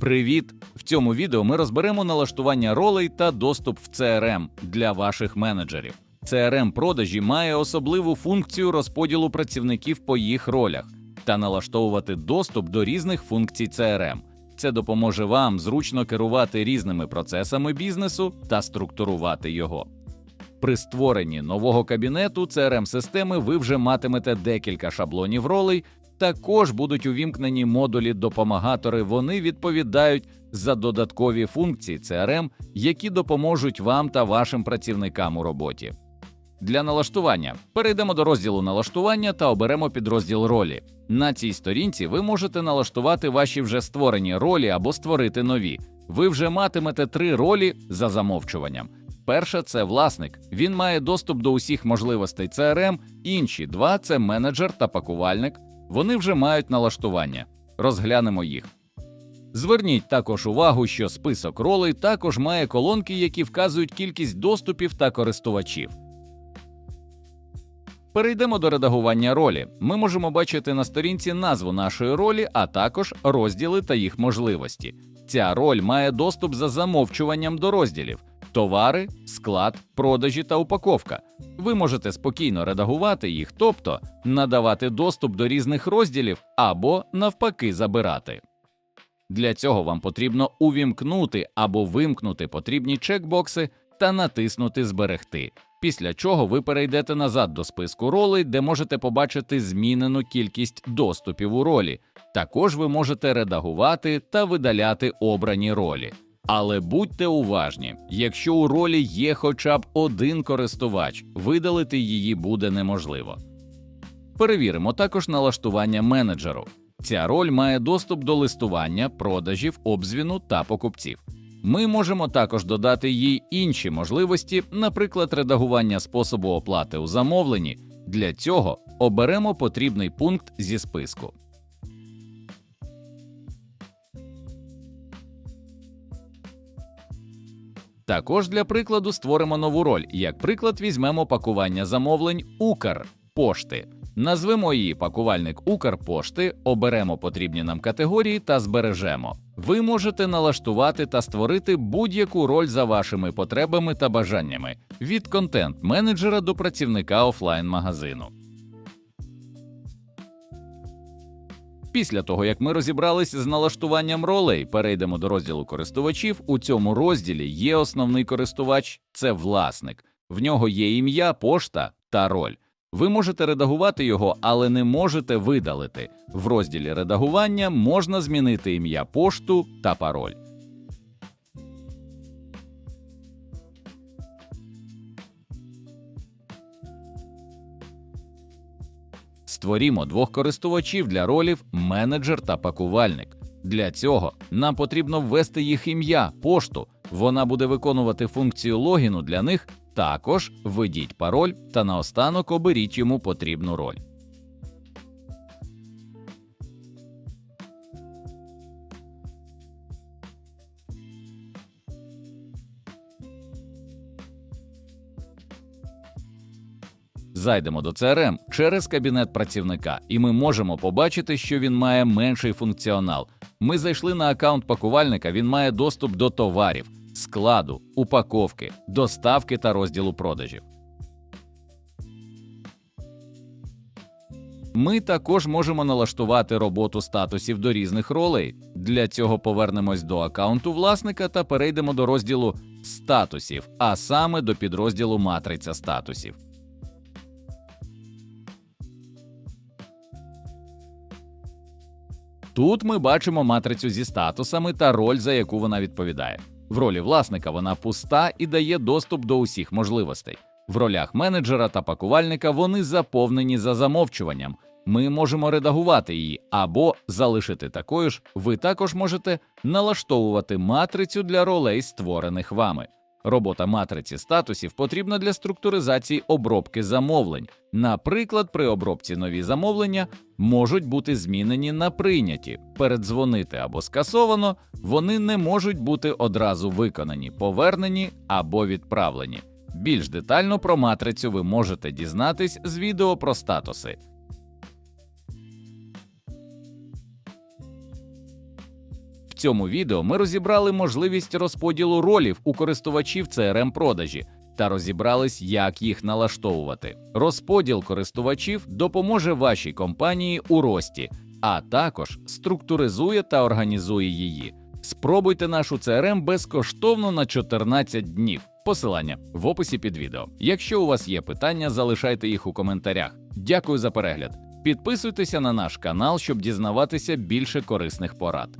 Привіт! В цьому відео ми розберемо налаштування ролей та доступ в CRM для ваших менеджерів. CRM продажі має особливу функцію розподілу працівників по їх ролях та налаштовувати доступ до різних функцій CRM. Це допоможе вам зручно керувати різними процесами бізнесу та структурувати його. При створенні нового кабінету crm системи ви вже матимете декілька шаблонів ролей. Також будуть увімкнені модулі допомагатори. Вони відповідають за додаткові функції CRM, які допоможуть вам та вашим працівникам у роботі. Для налаштування перейдемо до розділу налаштування та оберемо підрозділ ролі. На цій сторінці ви можете налаштувати ваші вже створені ролі або створити нові. Ви вже матимете три ролі за замовчуванням. Перша це власник. Він має доступ до усіх можливостей CRM, інші два це менеджер та пакувальник. Вони вже мають налаштування. Розглянемо їх. Зверніть також увагу, що список ролей також має колонки, які вказують кількість доступів та користувачів. Перейдемо до редагування ролі. Ми можемо бачити на сторінці назву нашої ролі, а також розділи та їх можливості. Ця роль має доступ за замовчуванням до розділів: товари, склад, продажі та упаковка. Ви можете спокійно редагувати їх, тобто надавати доступ до різних розділів або навпаки забирати. Для цього вам потрібно увімкнути або вимкнути потрібні чекбокси та натиснути Зберегти. Після чого ви перейдете назад до списку ролей, де можете побачити змінену кількість доступів у ролі. Також ви можете редагувати та видаляти обрані ролі. Але будьте уважні, якщо у ролі є хоча б один користувач, видалити її буде неможливо. Перевіримо також налаштування менеджеру. Ця роль має доступ до листування, продажів, обзвіну та покупців. Ми можемо також додати їй інші можливості, наприклад, редагування способу оплати у замовленні. Для цього оберемо потрібний пункт зі списку. Також для прикладу створимо нову роль. Як приклад, візьмемо пакування замовлень Укрпошти. Назвемо її пакувальник Укрпошти, оберемо потрібні нам категорії та збережемо. Ви можете налаштувати та створити будь-яку роль за вашими потребами та бажаннями від контент-менеджера до працівника офлайн-магазину. Після того, як ми розібрались з налаштуванням ролей, перейдемо до розділу користувачів. У цьому розділі є основний користувач це власник. В нього є ім'я, пошта та роль. Ви можете редагувати його, але не можете видалити. В розділі редагування можна змінити ім'я пошту та пароль. Створімо двох користувачів для ролів менеджер та пакувальник. Для цього нам потрібно ввести їх ім'я, пошту. Вона буде виконувати функцію логіну для них. Також введіть пароль та наостанок оберіть йому потрібну роль. Зайдемо до CRM через кабінет працівника, і ми можемо побачити, що він має менший функціонал. Ми зайшли на аккаунт пакувальника, він має доступ до товарів, складу, упаковки, доставки та розділу продажів. Ми також можемо налаштувати роботу статусів до різних ролей. Для цього повернемось до аккаунту власника та перейдемо до розділу статусів, а саме до підрозділу матриця статусів. Тут ми бачимо матрицю зі статусами та роль, за яку вона відповідає. В ролі власника вона пуста і дає доступ до усіх можливостей. В ролях менеджера та пакувальника вони заповнені за замовчуванням. Ми можемо редагувати її або залишити такою ж. Ви також можете налаштовувати матрицю для ролей, створених вами. Робота матриці статусів потрібна для структуризації обробки замовлень. Наприклад, при обробці нові замовлення можуть бути змінені на прийняті, передзвонити або скасовано, вони не можуть бути одразу виконані, повернені або відправлені. Більш детально про матрицю ви можете дізнатись з відео про статуси. Цьому відео ми розібрали можливість розподілу ролів у користувачів CRM продажі та розібрались, як їх налаштовувати. Розподіл користувачів допоможе вашій компанії у рості, а також структуризує та організує її. Спробуйте нашу CRM безкоштовно на 14 днів. Посилання в описі під відео. Якщо у вас є питання, залишайте їх у коментарях. Дякую за перегляд. Підписуйтеся на наш канал, щоб дізнаватися більше корисних порад.